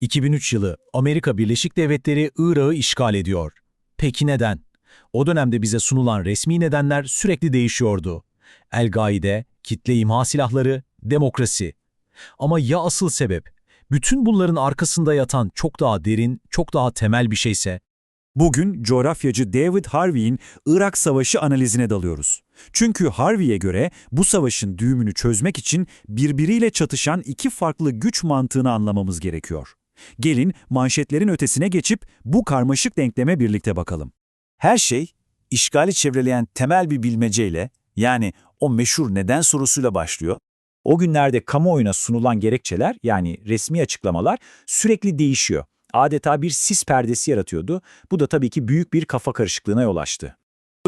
2003 yılı Amerika Birleşik Devletleri Irak'ı işgal ediyor. Peki neden? O dönemde bize sunulan resmi nedenler sürekli değişiyordu. El-Gaide, kitle imha silahları, demokrasi. Ama ya asıl sebep? Bütün bunların arkasında yatan çok daha derin, çok daha temel bir şeyse? Bugün coğrafyacı David Harvey'in Irak Savaşı analizine dalıyoruz. Çünkü Harvey'e göre bu savaşın düğümünü çözmek için birbiriyle çatışan iki farklı güç mantığını anlamamız gerekiyor. Gelin manşetlerin ötesine geçip bu karmaşık denkleme birlikte bakalım. Her şey işgali çevreleyen temel bir bilmeceyle yani o meşhur neden sorusuyla başlıyor. O günlerde kamuoyuna sunulan gerekçeler yani resmi açıklamalar sürekli değişiyor. Adeta bir sis perdesi yaratıyordu. Bu da tabii ki büyük bir kafa karışıklığına yol açtı.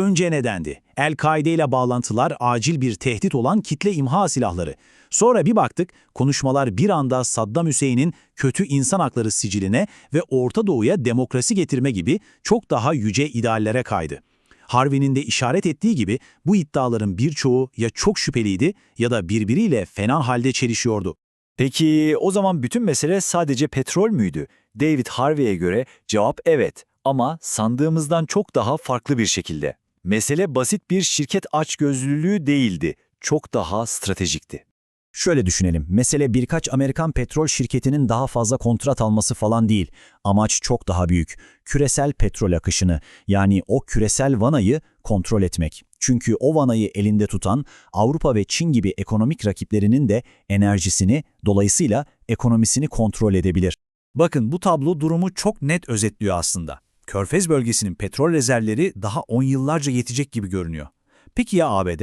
Önce nedendi? El-Kaide ile bağlantılar acil bir tehdit olan kitle imha silahları. Sonra bir baktık konuşmalar bir anda Saddam Hüseyin'in kötü insan hakları siciline ve Orta Doğu'ya demokrasi getirme gibi çok daha yüce ideallere kaydı. Harvey'nin de işaret ettiği gibi bu iddiaların birçoğu ya çok şüpheliydi ya da birbiriyle fena halde çelişiyordu. Peki o zaman bütün mesele sadece petrol müydü? David Harvey'e göre cevap evet ama sandığımızdan çok daha farklı bir şekilde. Mesele basit bir şirket açgözlülüğü değildi, çok daha stratejikti. Şöyle düşünelim, mesele birkaç Amerikan petrol şirketinin daha fazla kontrat alması falan değil. Amaç çok daha büyük. Küresel petrol akışını, yani o küresel vanayı kontrol etmek. Çünkü o vanayı elinde tutan Avrupa ve Çin gibi ekonomik rakiplerinin de enerjisini, dolayısıyla ekonomisini kontrol edebilir. Bakın bu tablo durumu çok net özetliyor aslında. Körfez bölgesinin petrol rezervleri daha 10 yıllarca yetecek gibi görünüyor. Peki ya ABD?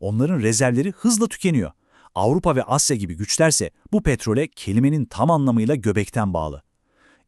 Onların rezervleri hızla tükeniyor. Avrupa ve Asya gibi güçlerse bu petrole kelimenin tam anlamıyla göbekten bağlı.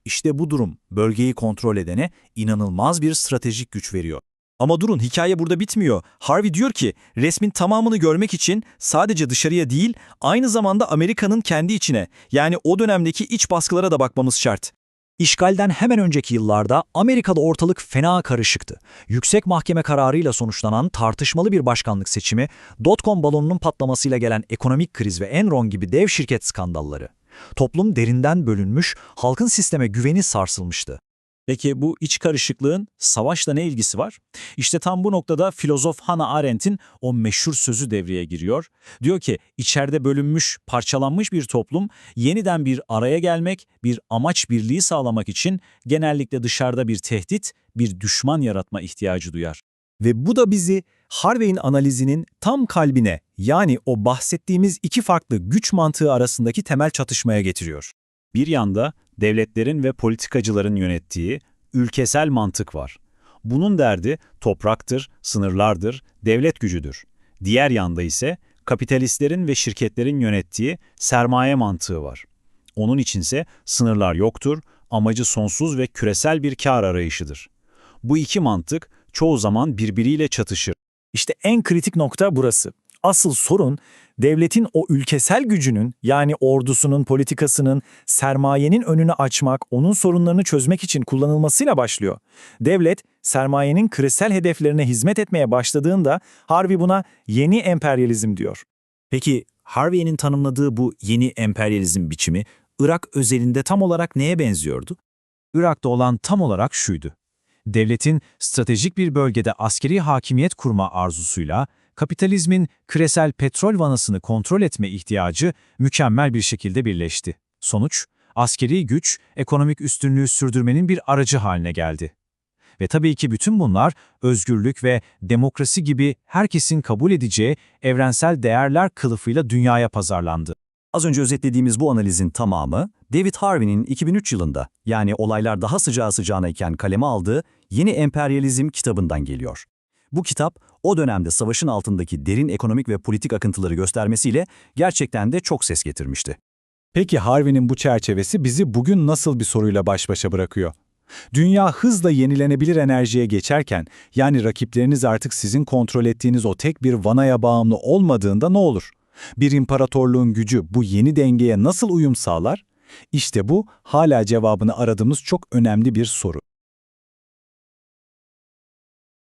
İşte bu durum bölgeyi kontrol edene inanılmaz bir stratejik güç veriyor. Ama durun hikaye burada bitmiyor. Harvey diyor ki resmin tamamını görmek için sadece dışarıya değil aynı zamanda Amerika'nın kendi içine yani o dönemdeki iç baskılara da bakmamız şart. İşgalden hemen önceki yıllarda Amerika'da ortalık fena karışıktı. Yüksek mahkeme kararıyla sonuçlanan tartışmalı bir başkanlık seçimi, dotcom balonunun patlamasıyla gelen ekonomik kriz ve Enron gibi dev şirket skandalları. Toplum derinden bölünmüş, halkın sisteme güveni sarsılmıştı. Peki bu iç karışıklığın savaşla ne ilgisi var? İşte tam bu noktada filozof Hannah Arendt'in o meşhur sözü devreye giriyor. Diyor ki içeride bölünmüş, parçalanmış bir toplum yeniden bir araya gelmek, bir amaç birliği sağlamak için genellikle dışarıda bir tehdit, bir düşman yaratma ihtiyacı duyar. Ve bu da bizi Harvey'in analizinin tam kalbine yani o bahsettiğimiz iki farklı güç mantığı arasındaki temel çatışmaya getiriyor. Bir yanda devletlerin ve politikacıların yönettiği ülkesel mantık var. Bunun derdi topraktır, sınırlardır, devlet gücüdür. Diğer yanda ise kapitalistlerin ve şirketlerin yönettiği sermaye mantığı var. Onun içinse sınırlar yoktur, amacı sonsuz ve küresel bir kar arayışıdır. Bu iki mantık çoğu zaman birbiriyle çatışır. İşte en kritik nokta burası. Asıl sorun devletin o ülkesel gücünün yani ordusunun, politikasının, sermayenin önünü açmak, onun sorunlarını çözmek için kullanılmasıyla başlıyor. Devlet, sermayenin küresel hedeflerine hizmet etmeye başladığında Harvey buna yeni emperyalizm diyor. Peki Harvey'nin tanımladığı bu yeni emperyalizm biçimi Irak özelinde tam olarak neye benziyordu? Irak'ta olan tam olarak şuydu. Devletin stratejik bir bölgede askeri hakimiyet kurma arzusuyla kapitalizmin küresel petrol vanasını kontrol etme ihtiyacı mükemmel bir şekilde birleşti. Sonuç, askeri güç, ekonomik üstünlüğü sürdürmenin bir aracı haline geldi. Ve tabii ki bütün bunlar özgürlük ve demokrasi gibi herkesin kabul edeceği evrensel değerler kılıfıyla dünyaya pazarlandı. Az önce özetlediğimiz bu analizin tamamı David Harvey'nin 2003 yılında yani olaylar daha sıcağı sıcağına iken kaleme aldığı Yeni Emperyalizm kitabından geliyor. Bu kitap o dönemde savaşın altındaki derin ekonomik ve politik akıntıları göstermesiyle gerçekten de çok ses getirmişti. Peki Harvey'nin bu çerçevesi bizi bugün nasıl bir soruyla baş başa bırakıyor? Dünya hızla yenilenebilir enerjiye geçerken, yani rakipleriniz artık sizin kontrol ettiğiniz o tek bir vanaya bağımlı olmadığında ne olur? Bir imparatorluğun gücü bu yeni dengeye nasıl uyum sağlar? İşte bu hala cevabını aradığımız çok önemli bir soru.